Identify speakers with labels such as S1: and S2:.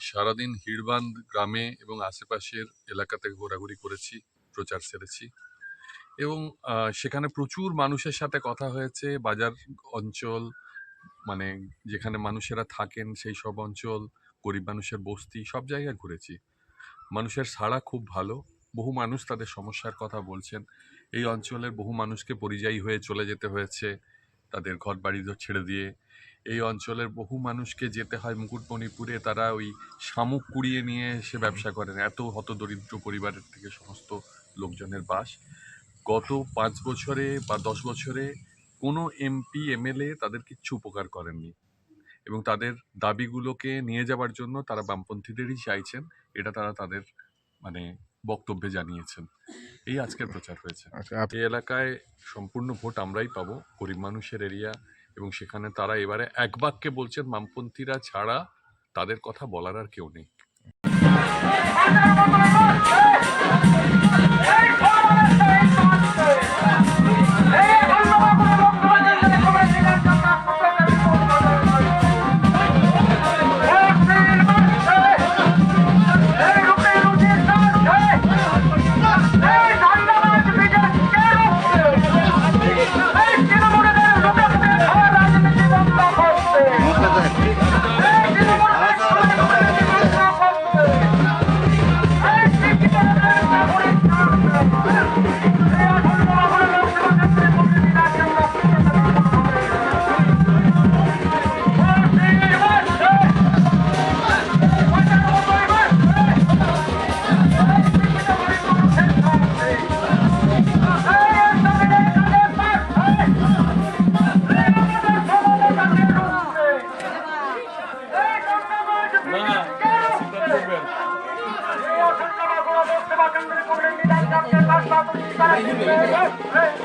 S1: সারাদিন হিড়বান্ধ গ্রামে এবং আশেপাশের এলাকাতে ঘোরাঘুরি করেছি, প্রচার সেরেছি এবং সেখানে প্রচুর মানুষের সাথে কথা হয়েছে, বাজার অঞ্চল মানে যেখানে মানুষেরা থাকেন সেই সব অঞ্চল, গরিব মানুষের বস্তি, সব জায়গায় ঘুরেছি। মানুষের সাড়া খুব ভালো, বহু মানুষ তাদের সমস্যার কথা বলছেন। এই অঞ্চলের বহু মানুষকে পরিযায়ী হয়ে চলে যেতে হয়েছে, তাদের ঘর বাড়ি ছেড়ে দিয়ে। এই অঞ্চলের বহু মানুষকে যেতে হয় মুকুটমণিপুরে তারা ওই শামুক কুড়িয়ে নিয়ে এসে ব্যবসা করেন। এত হতদরিদ্র পরিবারের থেকে সমস্ত লোকজনের বাস। গত পাঁচ বছরে বা দশ বছরে কোনো এমপি এমএলএ তাদের কিচ্ছু উপকার করেননি এবং তাদের দাবিগুলোকে নিয়ে যাবার জন্য তারা বামপন্থীদেরই চাইছেন। এটা তারা তাদের মানে বক্তব্যে জানিয়েছেন। এই আজকের প্রচার হয়েছে।
S2: আচ্ছা
S1: এই এলাকায় সম্পূর্ণ ভোট আমরাই পাবো। গরিব মানুষের এরিয়া এবং সেখানে তারা এবারে এক বাক্যে বলছেন, বামপন্থীরা ছাড়া তাদের কথা বলার আর কেউ নেই।
S3: Ba, chúng.